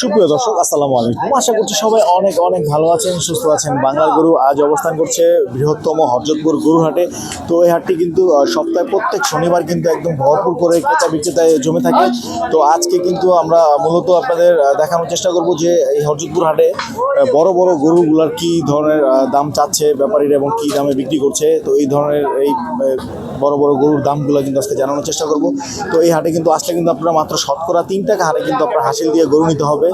সুপ্রিয় দর্শক, আসসালামু আলাইকুম। আশা করছি সবাই অনেক অনেক ভালো আছেন, সুস্থ আছেন। বাংলার গরু আজ অবস্থান করছে বৃহত্তম হরজতপুর গরু হাটে তো এই হাটটি কিন্তু সপ্তাহে প্রত্যেক শনিবার কিন্তু একদম ভরপুর করে ক্রেতা বিক্রেতায় জমে থাকে। তো আজকে কিন্তু আমরা মূলত আপনাদের দেখানোর চেষ্টা করব যে এই হরজতপুর হাটে বড় বড় গরুগুলার কি ধরনের দাম চাচ্ছে ব্যাপারীরা এবং কি দামে বিক্রি করছে। তো এই ধরনের এই বড় বড় গরুর দামগুলো কিন্তু আজকে জানানোর চেষ্টা করব। তো এই হাটে কিন্তু আসলে কিন্তু আপনারা মাত্র শতকরা তিন টাকা হারে কিন্তু আপনার হাসিল দিয়ে গরু নিতে হবে।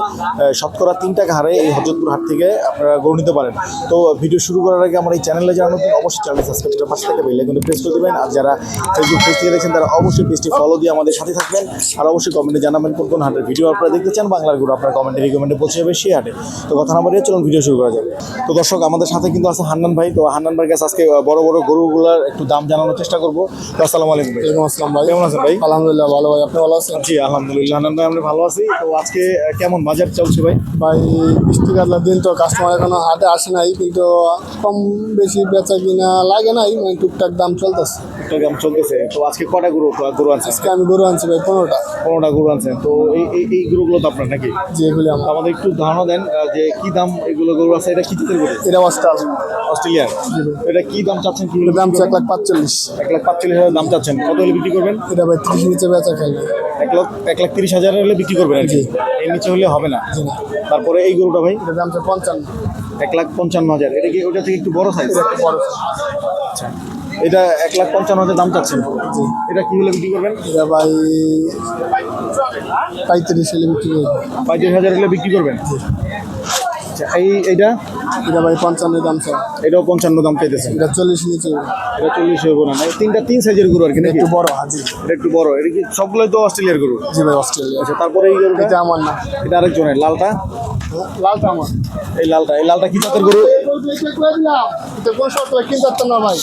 শতকরা তিন টাকা হারে এই হজরতপুর হাট থেকে আপনারা গরু নিতে পারেন। তো ভিডিও শুরু করার আগে আমার এই চ্যানেলে নতুন, অবশ্যই চ্যানেল সাবস্ক্রাইব করে পাশে থেকে বেল কিন্তু প্রেস করে দেবেন। আর যারা ফেসবুক পেজ থেকে দেখছেন, তারা অবশ্যই পেজটি ফলো দিয়ে আমাদের সাথে থাকবেন। আর অবশ্যই কমেন্টে জানাবেন কোন কোন হাটের ভিডিও আপনারা দেখতে চান বাংলার গরু আপনার কমেন্টে রিকমেন্ডে পৌঁছে যাবে সেই হাটে। তো কথা না বাড়িয়ে চলুন ভিডিও শুরু করা যাবে তো দর্শক, আমাদের সাথে কিন্তু আছে হান্নান ভাই। তো হান্নান ভাইয়ের কাছে আজকে বড় বড় গরুগুলোর একটু দাম জানানোর চেষ্টা করব। তো আসসালামু আলাইকুম ওয়ালাইকুম আসসালাম ভাই। কেমন আছেন ভাই? আলহামদুলিল্লাহ ভালো ভাই আপনি ভালো আছেন? জি আলহামদুলিল্লাহ আনন্দ আমরা ভালো আছি। তো আজকে কেমন বাজার চলছে ভাই? ভাই বৃষ্টি কাটলার দিন তো কাস্টমার এখনও হাটে আসে নাই কিন্তু কম বেশি বেচা কিনা লাগে নাই মানে টুকটাক দাম চলতেছে। দাম চলতেছে। তো আজকে কটা গরু গরু আনছেন? আজকে আমি গরু আনছি ভাই পনেরোটা। পনেরোটা গরু আনছেন। তো এই এই গরুগুলো তো আপনার নাকি? যেগুলি তো আমাদের একটু ধারণা দেন যে কি দাম এগুলো গরু আছে এটা কি জাতের গরু? এটা অস্টাল অস্ট্রেলিয়ার এটা কি দাম চাচ্ছেন কি দাম এক লাখ পাঁচচল্লিশ। এক লাখ পাঁচচল্লিশ হাজার দাম চাচ্ছেন। কত হলে বিক্রি করবেন? এটা ভাই ত্রিশ নিচে বেচা খেলবে এক লাখ এক লাখ তিরিশ হাজার হলে বিক্রি করবেন আর কি? এর নিচে হলে হবে না। তারপরে এই গরুটা ভাই? এটার দাম পঞ্চান্ন। এক লাখ পঞ্চান্ন হাজার। এটা কি ওটা থেকে একটু বড় সাইজ এটা বড় এটা এক লাখ পঞ্চান্ন হাজার দাম চাচ্ছেন। এটা কি হলে বিক্রি করবেন? এটা ভাই পঁয়ত্রিশ হলে বিক্রি করবে। পঁয়ত্রিশ হাজার হলে বিক্রি করবেন? আচ্ছা এই এইটা? এটা ভাই পঞ্চান্ন দাম স্যার। এটাও পঞ্চান্ন দাম চাইতেছেন এটা চল্লিশ নিচে এটা চল্লিশ হইব না। মানে তিনটা তিন সাইজের গরু আর কি একটু বড় হাজি এটা একটু বড়। এটা কি সবগুলোই তো অস্ট্রেলিয়ার গরু? জি ভাই অস্ট্রেলিয়া আচ্ছা তারপরে এই গরুটা? এটা আমার না। এটা আরেকজনের লালটা? লালটা আমার। এই লালটা এই লালটা কি জাতের গরু? না ভাই।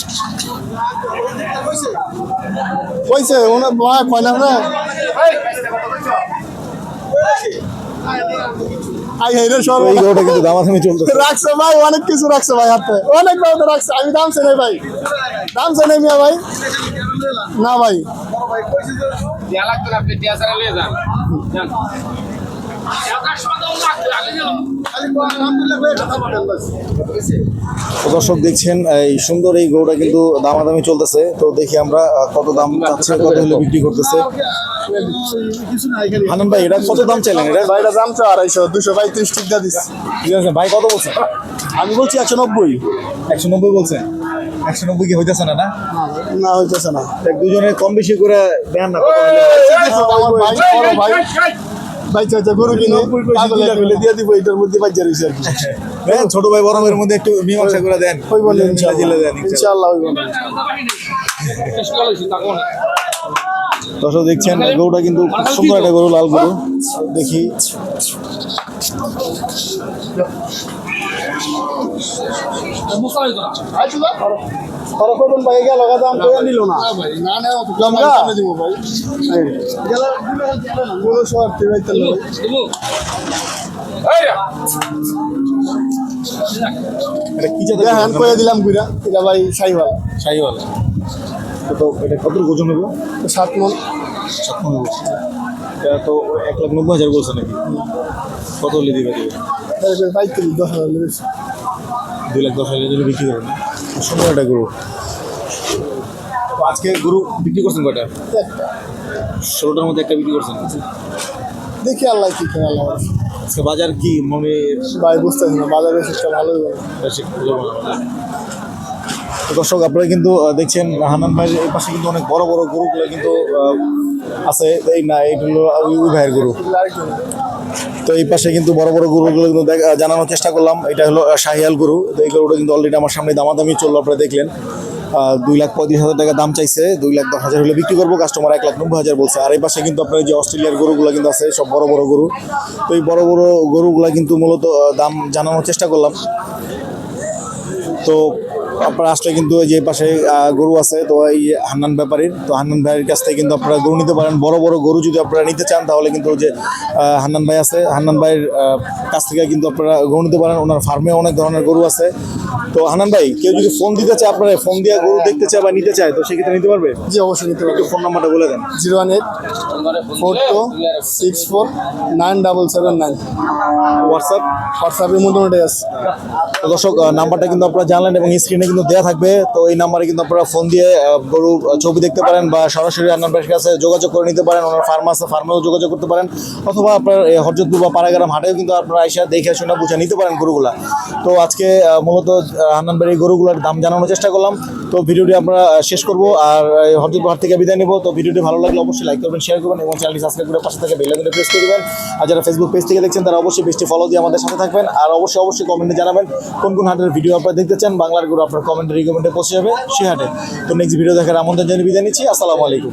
কইছে ওনা ভাই কয় না আই হেরে সব এই গরুটা কিন্তু দামাদামি চলতেছে। রাখছে ভাই অনেক কিছু রাখছে ভাই হাতে। অনেক রাখছে আমি দাম চাই ভাই। দাম চাই মিয়া ভাই। না ভাই। দেয়া লাগতো না আপনি দেয়া নিয়ে যান। দর্শক দেখছেন এই সুন্দর এই গরুটা কিন্তু দামাদামি চলতেছে। তো দেখি আমরা কত দাম চাচ্ছে কত হলে বিক্রি করতেছে। হানান ভাই এটা কত দাম চাইলেন? এটা ভাই এটা দাম তো আড়াইশো দুশো পঁয়ত্রিশ টিকা দিস ঠিক আছে ভাই কত বলছেন আমি বলছি একশো নব্বই। একশো নব্বই বলছেন একশো নব্বই কি হইতেছে না না? না হইতেছে না। দুজনে কম বেশি করে দেন না ভাই। বড় ভাই ভাই চাচা গরু কিনে পাগল এক দিয়ে দিব এটার মধ্যে বাজ্যা রয়েছে আর কি। হ্যাঁ। ছোট ভাই বড় ভাইয়ের মধ্যে একটু মীমাংসা করে দেন। ওই বলে মিলা ইনশাল্লাহ। ইনশাআল্লাহ ওই বলে শেষ করে লইছি, তখন। দর্শক দেখছেন গরুটা কিন্তু খুব সুন্দর একটা গরু লাল গরু। দেখি। এটা কি দিলাম গুইরা এটা ভাই সাইওয়াল। শাহিওয়াল তো তো এটা কত ওজন সাত মন। এটা তো এক লাখ নব্বই হাজার বলছে নাকি? কত হলে দিবে? দশ হাজার দুই লাখ দশ হাজার বিক্রি সুন্দর একটা গরু। আজকে গরু বিক্রি করছেন কয়টা? একটা। ষোলোটার মধ্যে একটা বিক্রি করছেন? দেখি আল্লাহ কি করে আল্লাহ আজকে বাজার কি মনে বুঝতেছি না বাজারে সেটা ভালোই বলে দর্শক, আপনারা কিন্তু দেখছেন, হানান ভাইয়ের এই পাশে কিন্তু অনেক বড় বড় গরুগুলো কিন্তু আছে। এই না এইগুলো ওই ভাইয়ের গরু। তো এই পাশে কিন্তু বড় বড় গরুগুলো কিন্তু জানানোর চেষ্টা করলাম। এটা হলো শাহিয়াল গরু। তো এই গরুটা কিন্তু অলরেডি আমার সামনে দামাদামি চলল, আপনারা দেখলেন। দুই লাখ পঁয়ত্রিশ হাজার টাকা দাম চাইছে। দুই লাখ দশ হাজার হলে বিক্রি করব। কাস্টমার এক লাখ নব্বই হাজার বলছে। আর এই পাশে কিন্তু আপনার যে অস্ট্রেলিয়ার গরুগুলো কিন্তু আছে, সব বড় বড় গরু। তো এই বড় বড় গরুগুলা কিন্তু মূলত দাম জানানোর চেষ্টা করলাম। তো আপনারা আসলে কিন্তু যে পাশে গরু আছে তো এই হান্নান ব্যাপারীর তো হান্নান ভাইয়ের কাছ থেকে কিন্তু আপনারা গরু নিতে পারেন। বড় বড় গরু যদি আপনারা নিতে চান তাহলে কিন্তু ওই যে হান্নান ভাই আছে হান্নান ভাইয়ের কাছ থেকে কিন্তু আপনারা গরু নিতে পারেন। ওনার ফার্মে অনেক ধরনের গরু আছে। তো হান্নান ভাই কেউ যদি ফোন দিতে চায় আপনারা ফোন দিয়ে গরু দেখতে চায় বা নিতে চায় তো সেক্ষেত্রে নিতে পারবে? জি অবশ্যই নিতে পারবে। ফোন নাম্বারটা বলে দেন। Zero one eight four two six four nine double seven nine. WhatsApp? হোয়াটসঅ্যাপের মধ্যে আছে। দর্শক নাম্বারটা কিন্তু আপনারা জানলেন এবং স্ক্রিনে কিন্তু দেওয়া থাকবে। তো এই নাম্বারে কিন্তু আপনারা ফোন দিয়ে গরু ছবি দেখতে পারেন বা সরাসরি আন্নান ভাইয়ের কাছে যোগাযোগ করে নিতে পারেন। ওনার ফার্ম আছে ফার্মেও যোগাযোগ করতে পারেন। অথবা আপনার হরজতপুর বা পাড়াগ্রাম হাটেও কিন্তু আপনারা আইসা দেখে শুনে বুঝে নিতে পারেন গরুগুলা। তো আজকে মূলত আহ, হান্নান ভাইয়ের গরুগুলোর দাম জানানোর চেষ্টা করলাম। তো ভিডিওটি আমরা শেষ করব। আর হরজতপুর হাট থেকে বিদায় নেব। তো ভিডিওটি ভালো লাগলে অবশ্যই লাইক করবেন শেয়ার করবেন এবং চ্যানেলটি সাবস্ক্রাইব করে পাশে থেকে বেল আইকনটা প্রেস করে দেবেন। আর যারা ফেসবুক পেজ থেকে দেখছেন তারা অবশ্যই পেজটি ফলো দিয়ে আমাদের সাথে থাকবেন। আর অবশ্যই অবশ্যই কমেন্টে জানাবেন কোন কোন হাটের ভিডিও আপনারা দেখতে চান। বাংলার গরু আপনার কমেন্টে রিকমেন্টে পৌঁছে যাবে। সে হাটে তো নেক্সট ভিডিও দেখার আমন্ত্রণ জানিয়ে বিদায় নিচ্ছি। আসসালামু আলাইকুম।